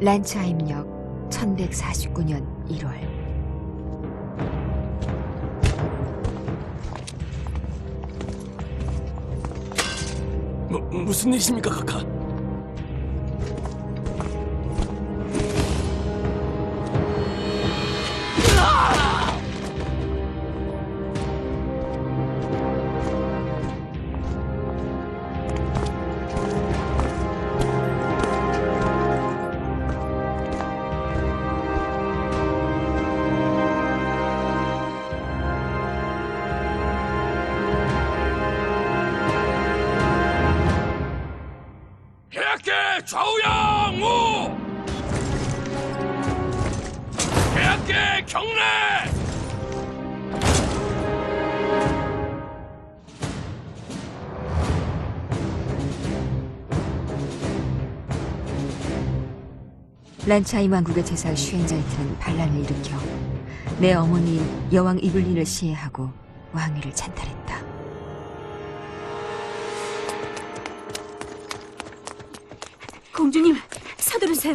란츠하임역 1149년 1월 뭐, 무슨 일이십니까, 카카? 좌우양 우! 계약계 경례! 란츠하임 왕국의 제사 슈엔자이트는 반란을 일으켜 내 어머니인 여왕 이블린을 시해하고 왕위를 찬탈했다. 공주님, 서두르세요.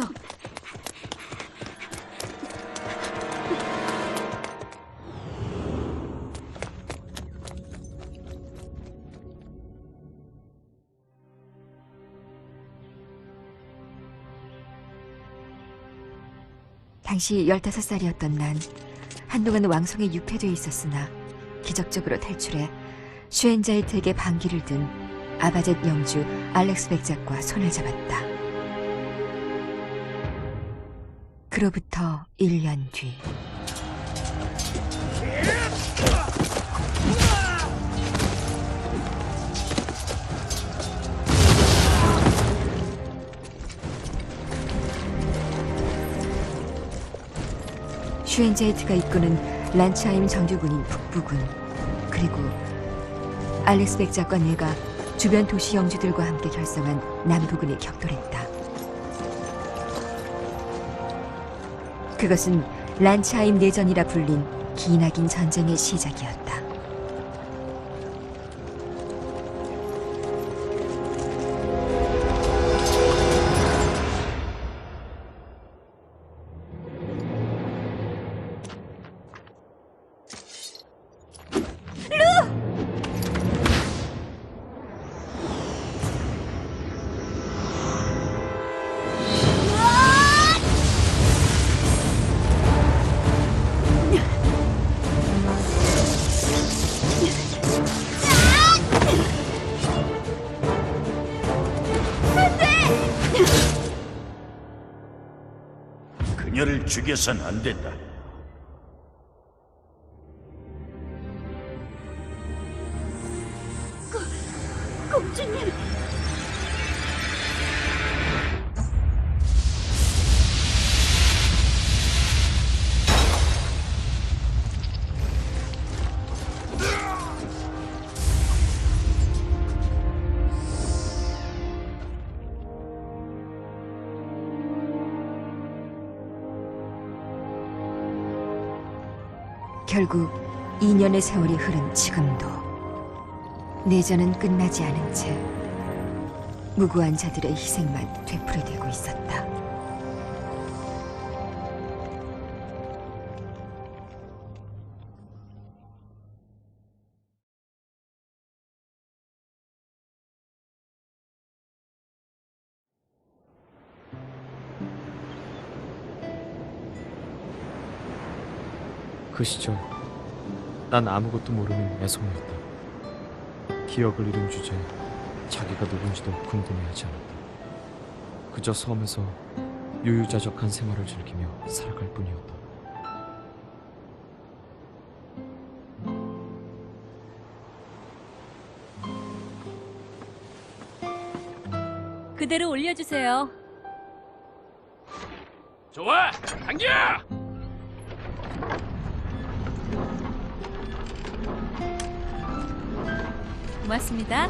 당시 15살이었던 난 한동안 왕성에 유폐돼 있었으나 기적적으로 탈출해 슈엔자이트에게 반기를 든 아바젯 영주 알렉스 백작과 손을 잡았다. 그로부터 1년 뒤 슈엔자이트가 이끄는 란츠하임 정규군인 북부군 그리고 알렉스 백작과 내가 주변 도시 영주들과 함께 결성한 남부군이 격돌했다. 그것은 란츠하임 내전이라 불린 기나긴 전쟁의 시작이었다. 죽여선 안 된다. 결국 2년의 세월이 흐른 지금도 내전은 끝나지 않은 채 무고한 자들의 희생만 되풀이되고 있었다. 그 시절 난 아무것도 모르는 애송이었다. 기억을 잃은 주제에 자기가 누군지도 궁금해하지 않았다. 그저 섬에서 유유자적한 생활을 즐기며 살아갈 뿐이었다. 그대로 올려주세요. 좋아, 당겨! 고맙습니다.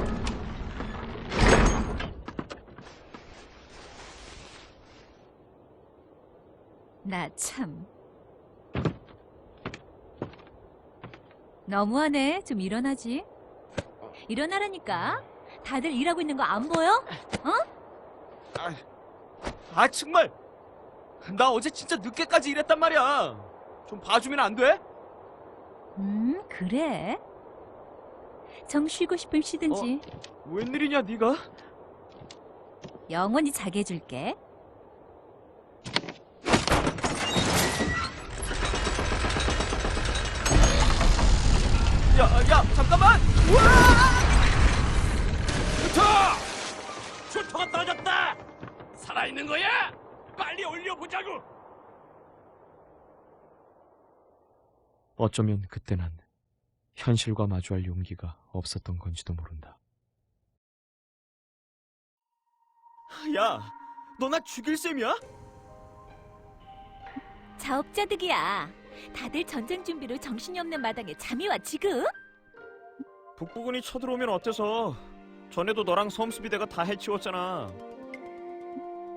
나 참. 너무하네. 좀 일어나지. 일어나라니까. 다들 일하고 있는 거 안 보여? 아 정말 나 어제 진짜 늦게까지 일했단 말이야. 좀 봐주면 안 돼? 음, 그래? 정 쉬고 싶으면 쉬든지 웬일이냐 네가? 영원히 자게 해줄게. 야, 야, 잠깐만! 슈터! 슈터가 떨어졌다! 살아있는 거야? 빨리 올려보자고! 어쩌면 그때 난 현실과 마주할 용기가 없었던 건지도 모른다. 야, 너 나 죽일 셈이야? 자업자득이야. 다들 전쟁 준비로 정신이 없는 마당에 잠이 와 지금? 북부군이 쳐들어오면 어때서? 전에도 너랑 섬수비대가 다 해치웠잖아.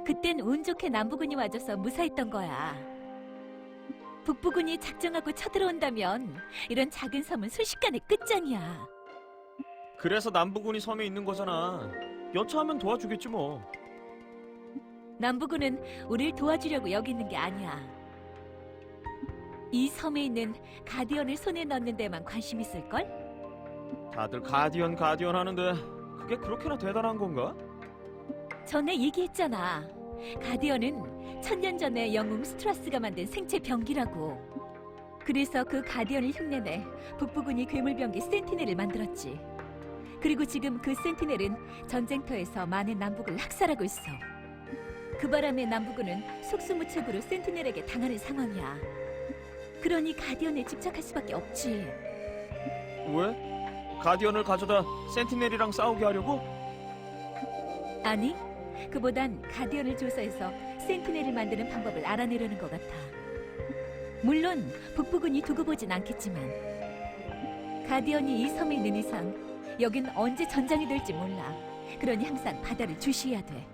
그땐 운 좋게 남부군이 와줘서 무사했던 거야. 북부군이 작정하고 쳐들어온다면 이런 작은 섬은 순식간에 끝장이야. 그래서 남부군이 섬에 있는 거잖아. 여차하면 도와주겠지 뭐. 남부군은 우릴 도와주려고 여기 있는 게 아니야. 이 섬에 있는 가디언을 손에 넣는 데만 관심 있을걸? 다들 가디언 가디언 하는데 그게 그렇게나 대단한 건가? 전에 얘기했잖아. 가디언은 천년 전에 영웅 스트라스가 만든 생체 병기라고. 그래서 그 가디언을 흉내내 북부군이 괴물병기 센티넬을 만들었지. 그리고 지금 그 센티넬은 전쟁터에서 많은 남북을 학살하고 있어. 그 바람에 남북군은 속수무책으로 센티넬에게 당하는 상황이야. 그러니 가디언에 집착할 수밖에 없지. 왜? 가디언을 가져다 센티넬이랑 싸우게 하려고? 아니, 그보단 가디언을 조사해서 센티넬을 만드는 방법을 알아내려는 것 같아. 물론 북부군이 두고 보진 않겠지만 가디언이 이 섬에 있는 이상 여긴 언제 전장이 될지 몰라. 그러니 항상 바다를 주시해야 돼.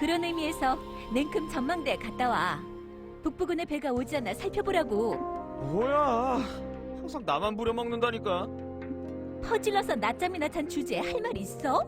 그런 의미에서 냉큼 전망대에 갔다 와. 북부군의 배가 오지 않나 살펴보라고. 뭐야? 항상 나만 부려먹는다니까. 퍼질러서 낮잠이나 잔 주제에 할 말 있어?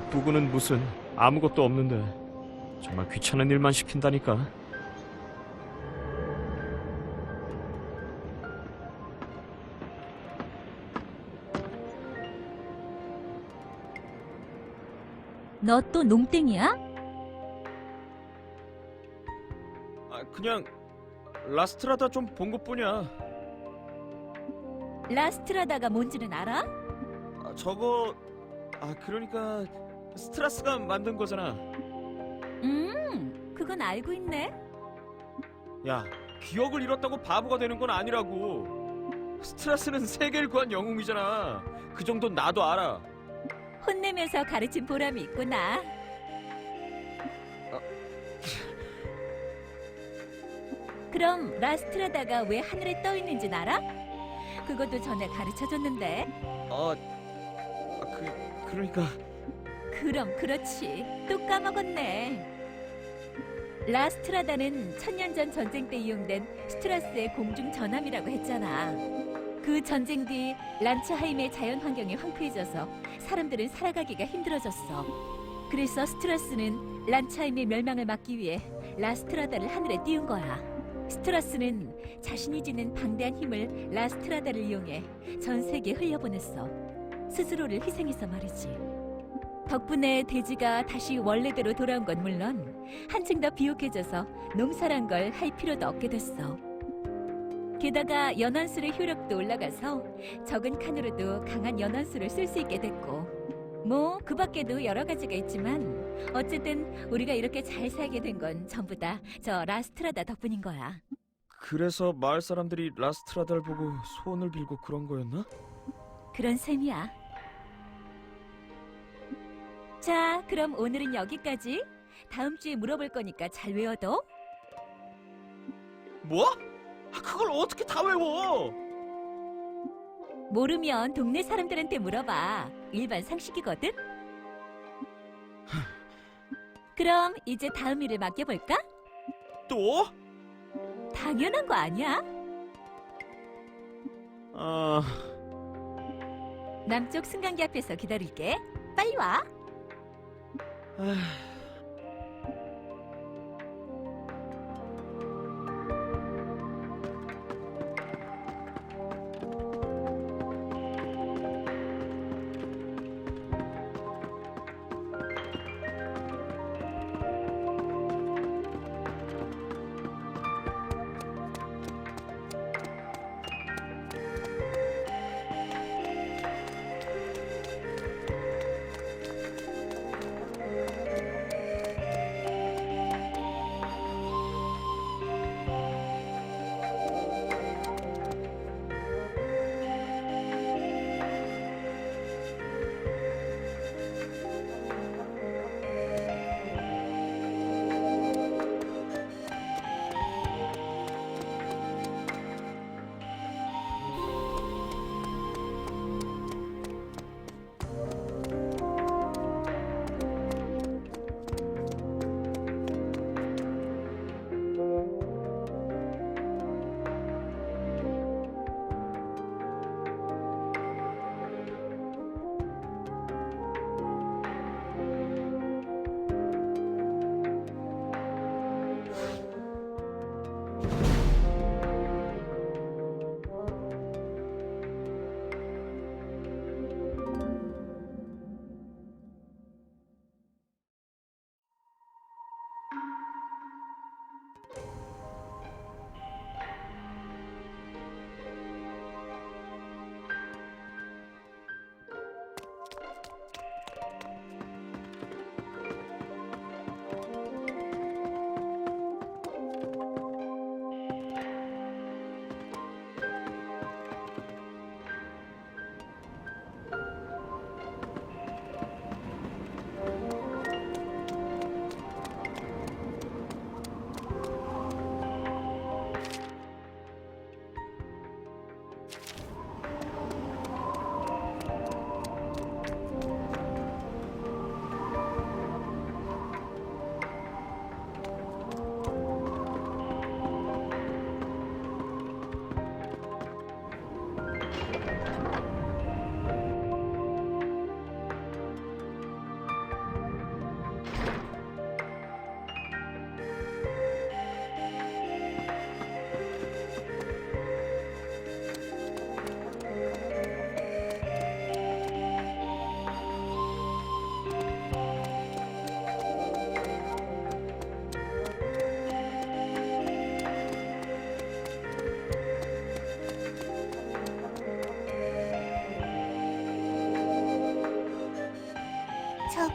북부군은 무슨 아무것도 없는데 정말 귀찮은 일만 시킨다니까. 너 또 농땡이야? 아, 그냥 라스트라다 좀 본 것뿐이야. 라스트라다가 뭔지는 알아? 아, 저거 아 그러니까 스트라스가 만든 거잖아. 음, 그건 알고 있네. 야 기억을 잃었다고 바보가 되는 건 아니라고. 스트라스는 세계를 구한 영웅이잖아. 그 정도 나도 알아. 혼내면서 가르친 보람이 있구나. 그럼 라스트라다가 왜 하늘에 떠 있는지 알아? 그것도 전에 가르쳐줬는데. 어, 아, 그 그러니까 그럼 그렇지. 또 까먹었네. 라스트라다는 천년 전 전쟁 때 이용된 스트라스의 공중 전함이라고 했잖아. 그 전쟁 뒤 란츠하임의 자연 환경이 황폐해져서 사람들은 살아가기가 힘들어졌어. 그래서 스트라스는 란츠하임의 멸망을 막기 위해 라스트라다를 하늘에 띄운 거야. 스트라스는 자신이 지닌 방대한 힘을 라스트라다를 이용해 전 세계에 흘려보냈어. 스스로를 희생해서 말이지. 덕분에 대지가 다시 원래대로 돌아온 건 물론 한층 더 비옥해져서 농사란 걸 할 필요도 없게 됐어. 게다가 연안술의 효력도 올라가서 적은 칸으로도 강한 연안술을 쓸 수 있게 됐고 뭐 그 밖에도 여러 가지가 있지만 어쨌든 우리가 이렇게 잘 살게 된 건 전부 다 저 라스트라다 덕분인 거야. 그래서 마을 사람들이 라스트라다를 보고 소원을 빌고 그런 거였나? 그런 셈이야. 자, 그럼 오늘은 여기까지. 다음 주에 물어볼 거니까 잘 외워둬. 뭐? 아, 그걸 어떻게 다 외워? 모르면 동네 사람들한테 물어봐. 일반 상식이거든. 그럼 이제 다음 일을 맡겨볼까? 또? 당연한 거 아니야? 아, 남쪽 승강기 앞에서 기다릴게. 빨리 와. 아,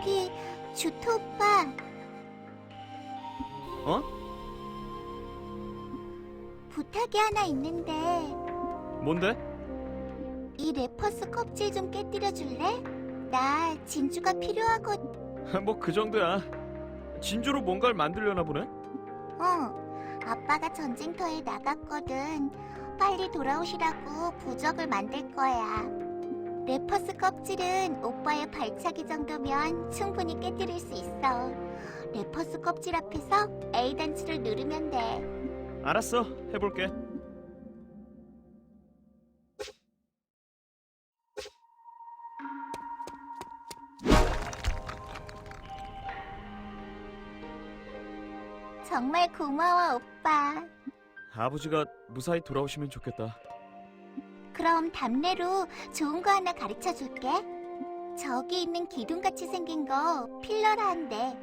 저기 주토 오빠 어? 부탁이 하나 있는데 뭔데? 이 레퍼스 껍질 좀 깨뜨려 줄래? 나 진주가 필요하거든. 뭐 그 정도야. 진주로 뭔가를 만들려나 보네? 어, 아빠가 전쟁터에 나갔거든. 빨리 돌아오시라고 부적을 만들 거야. 레퍼스 껍질은 오빠의 발차기 정도면 충분히 깨뜨릴 수 있어. 레퍼스 껍질 앞에서 A 단추를 누르면 돼. 알았어, 해볼게. 정말 고마워, 오빠. 아버지가 무사히 돌아오시면 좋겠다. 그럼 답례로 좋은 거 하나 가르쳐 줄게. 저기 있는 기둥같이 생긴 거 필러라는데.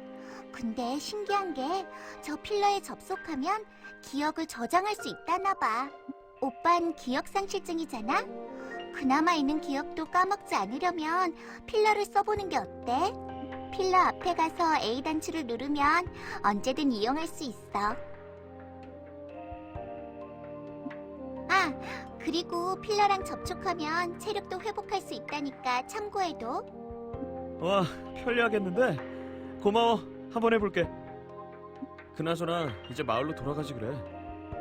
근데 신기한 게 저 필러에 접속하면 기억을 저장할 수 있다나 봐. 오빤 기억상실증이잖아? 그나마 있는 기억도 까먹지 않으려면 필러를 써보는 게 어때? 필러 앞에 가서 A 단추를 누르면 언제든 이용할 수 있어. 아, 그리고 필러랑 접촉하면 체력도 회복할 수 있다니까 참고해도. 와, 편리하겠는데? 고마워. 한번 해볼게. 그나저나 이제 마을로 돌아가지 그래.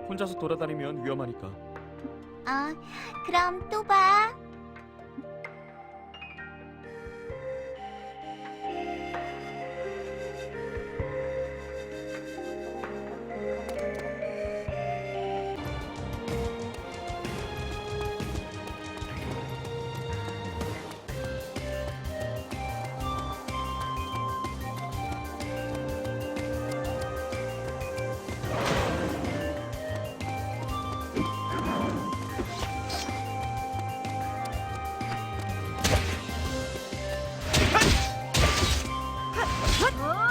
혼자서 돌아다니면 위험하니까. 어, 그럼 또 봐. 주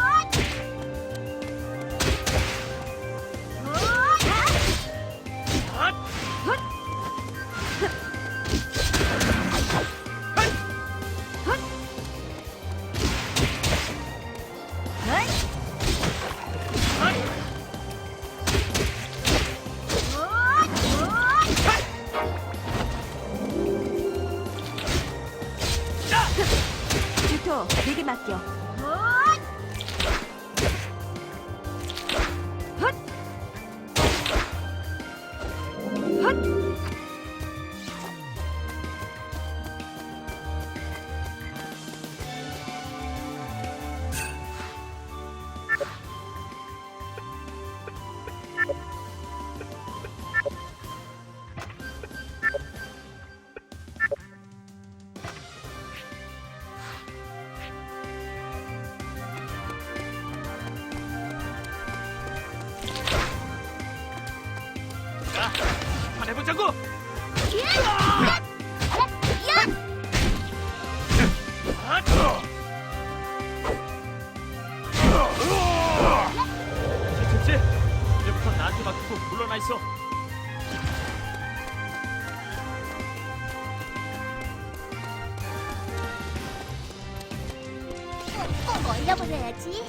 꼭 올려버려야지.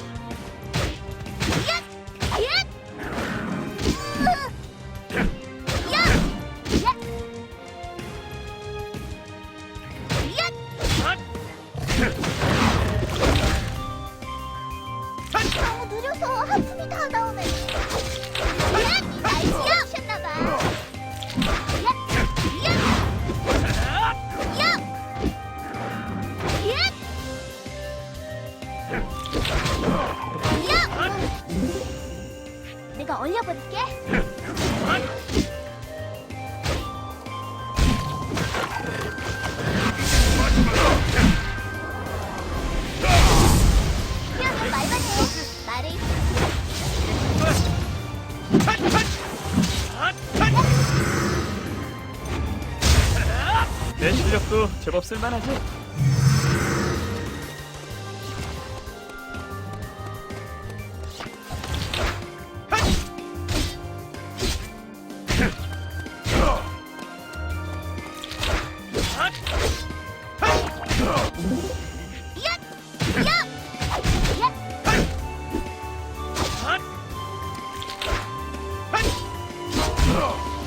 야! 야! 제법 쓸만하지? Oh!